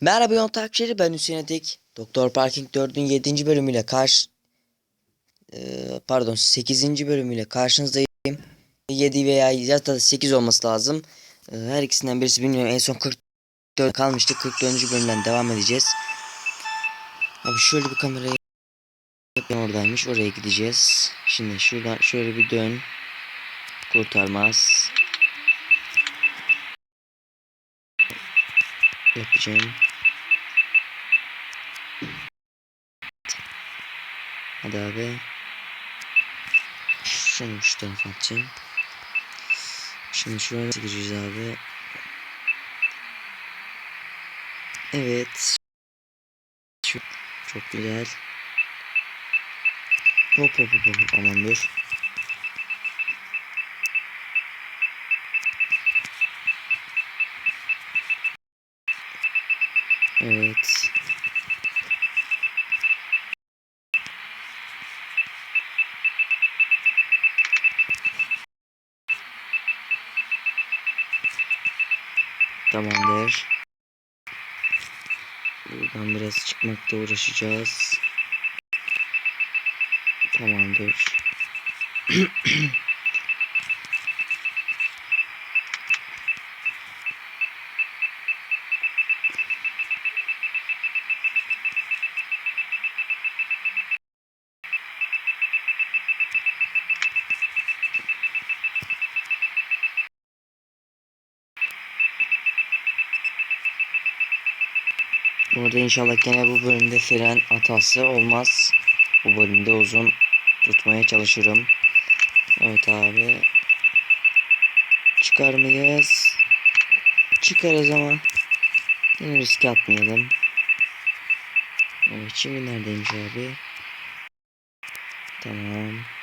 Merhaba yol takipçileri ben Hüseyin Atik. Doktor Parking 4'ün 7. bölümüyle karşı Eee, pardon 8. bölümüyle karşınızdayım. 7 veya ya da 8 olması lazım. Eee, her ikisinden birisi bilmiyorum. En son 44 kalmıştı. 44. bölümden devam edeceğiz. Abi şöyle bir kamerayı oradaymış. Oraya gideceğiz. Şimdi şuradan şöyle bir dön. Kurtarmaz. Yapacağım. Hadi abi. Şunu şu tarafa atacağım. Şimdi şuraya gireceğiz abi? Evet. Şu, çok güzel. Hop hop hop hop aman dur. Evet. Buradan biraz çıkmakta uğraşacağız. Tamamdır. Burada inşallah gene bu bölümde fren hatası olmaz. Bu bölümde uzun tutmaya çalışırım. Evet abi. Çıkar mıyız? Çıkarız ama yine riske atmayalım. Evet şimdi neredeymiş abi? Tamam.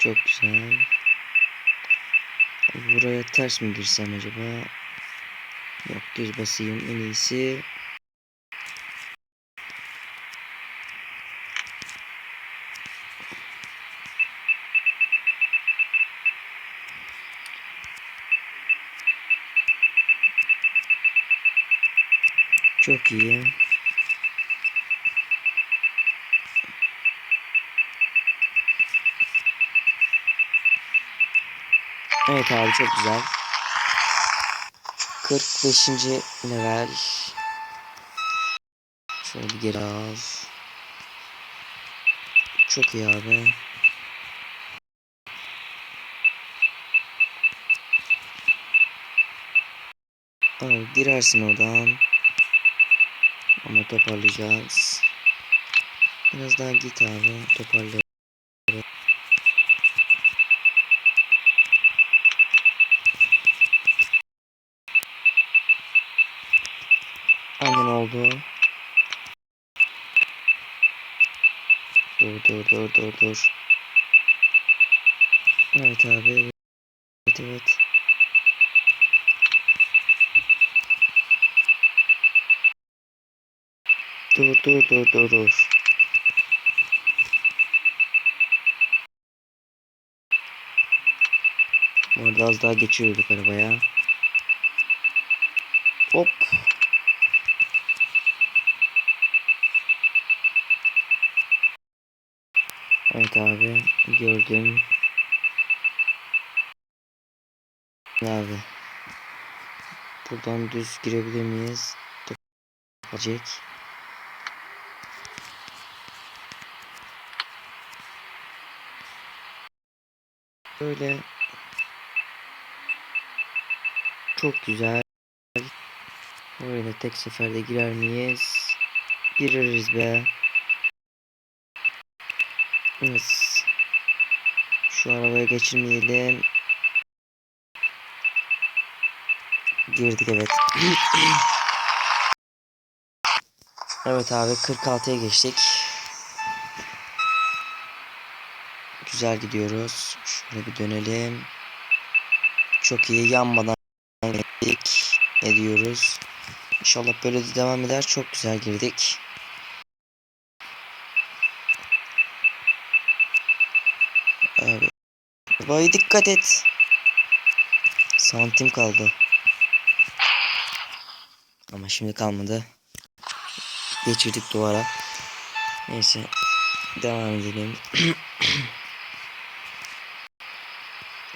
Çok güzel. Buraya ters mi girsem acaba? Yok düz basayım en iyisi. Çok iyi. Evet abi çok güzel. 45. level. Şöyle bir geri al. Çok iyi abi. Abi girersin oradan. Ama toparlayacağız. Biraz daha git abi. Toparla. Dur dur dur. Evet abi. Evet evet. Dur dur dur dur dur. Bu arada az daha geçiyorduk arabaya. Hop. Evet abi gördüm. Abi. Buradan düz girebilir miyiz? Gelecek. Böyle çok güzel. Böyle tek seferde girer miyiz? Gireriz be. Evet. Şu arabaya geçirmeyelim. Girdik evet. evet abi 46'ya geçtik. Güzel gidiyoruz. Şöyle bir dönelim. Çok iyi yanmadan girdik ediyoruz. İnşallah böyle de devam eder. Çok güzel girdik. Abi Arabaya dikkat et. Santim kaldı. Ama şimdi kalmadı. Geçirdik duvara. Neyse. Devam edelim.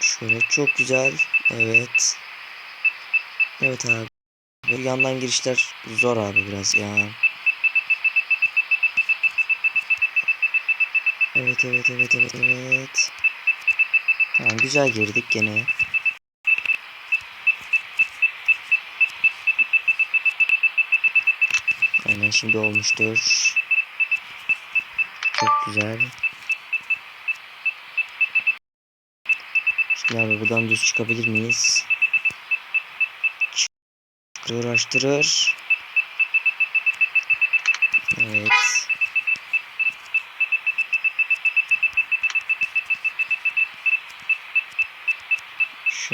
Şöyle çok güzel. Evet. Evet abi. Bu yandan girişler zor abi biraz ya. Evet evet evet evet evet. Tamam güzel girdik gene. Aynen şimdi olmuştur. Çok güzel. Şimdi abi buradan düz çıkabilir miyiz? Çıkır uğraştırır. Evet.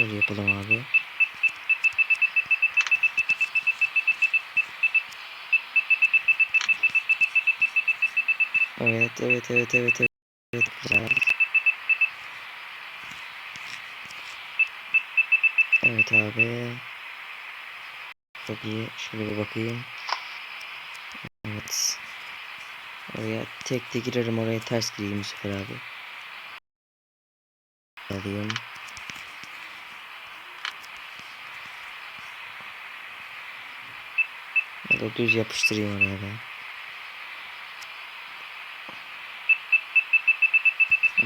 Şöyle yapalım abi. Evet, evet, evet, evet, evet. Evet, güzel. Evet abi. Çok iyi. Şöyle bir bakayım. Evet. Oraya tek de girerim. Oraya ters gireyim bu sefer abi. Alayım. Da düz yapıştırayım oraya ben.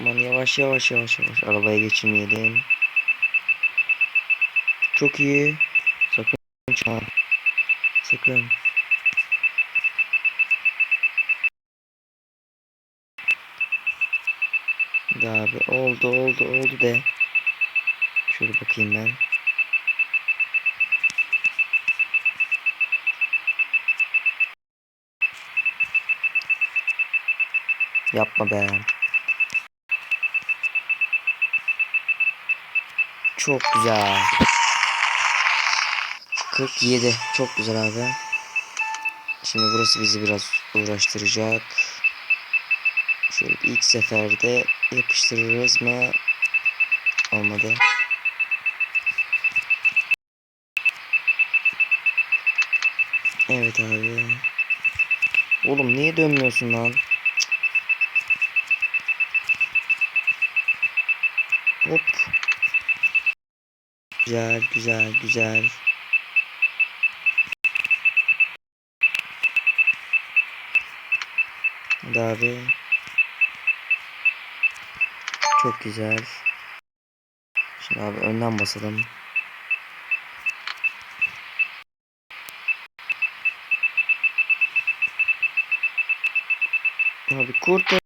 Aman yavaş yavaş yavaş yavaş. Arabaya geçirmeyelim. Çok iyi. Sakın çarp. Sakın. De abi oldu oldu oldu de. Şöyle bakayım ben. Yapma be. Çok güzel. 47. Çok güzel abi. Şimdi burası bizi biraz uğraştıracak. Şöyle ilk seferde yapıştırırız mı? Olmadı. Evet abi. Oğlum niye dönmüyorsun lan? Hop. Güzel, güzel, güzel. Hadi abi. Çok güzel. Şimdi abi önden basalım. Abi kurtar.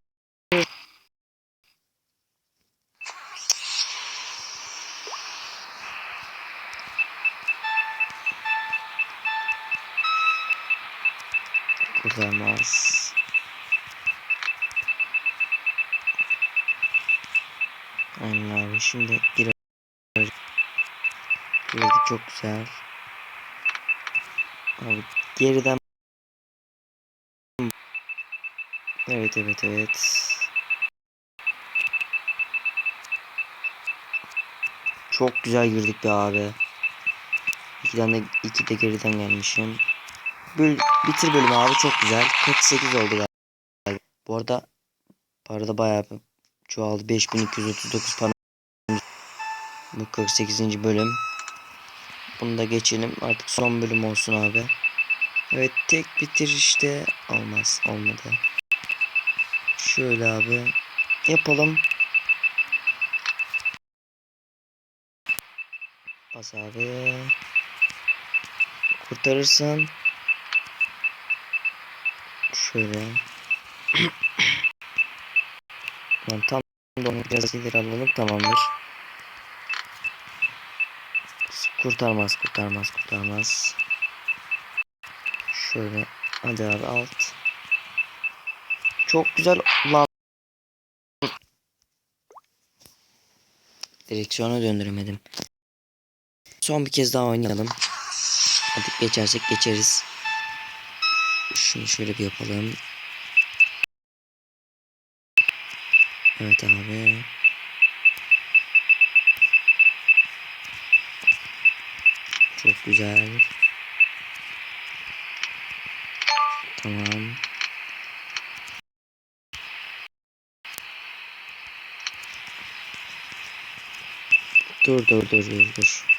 Kurtarmaz. Aynen abi şimdi girer. Girdik çok güzel. Abi geriden Evet evet evet. Çok güzel girdik be abi. İkiden de iki de geriden gelmişim. Böl bitir bölümü abi çok güzel. 48 oldu galiba. Bu arada parada bayağı bir çoğaldı. 5239 para. Bu 48. bölüm. Bunu da geçelim. Artık son bölüm olsun abi. Evet tek bitir işte. Olmaz. Olmadı. Şöyle abi. Yapalım. Bas abi. Kurtarırsan. Şöyle. Lan tam da onu biraz ileri alalım tamamdır. Kurtarmaz kurtarmaz kurtarmaz. Şöyle. Hadi abi alt. Çok güzel lan. Direksiyonu döndüremedim. Son bir kez daha oynayalım. Artık geçersek geçeriz. Şimdi şöyle bir yapalım. Evet abi. Çok güzel. Tamam. Dur dur dur dur dur.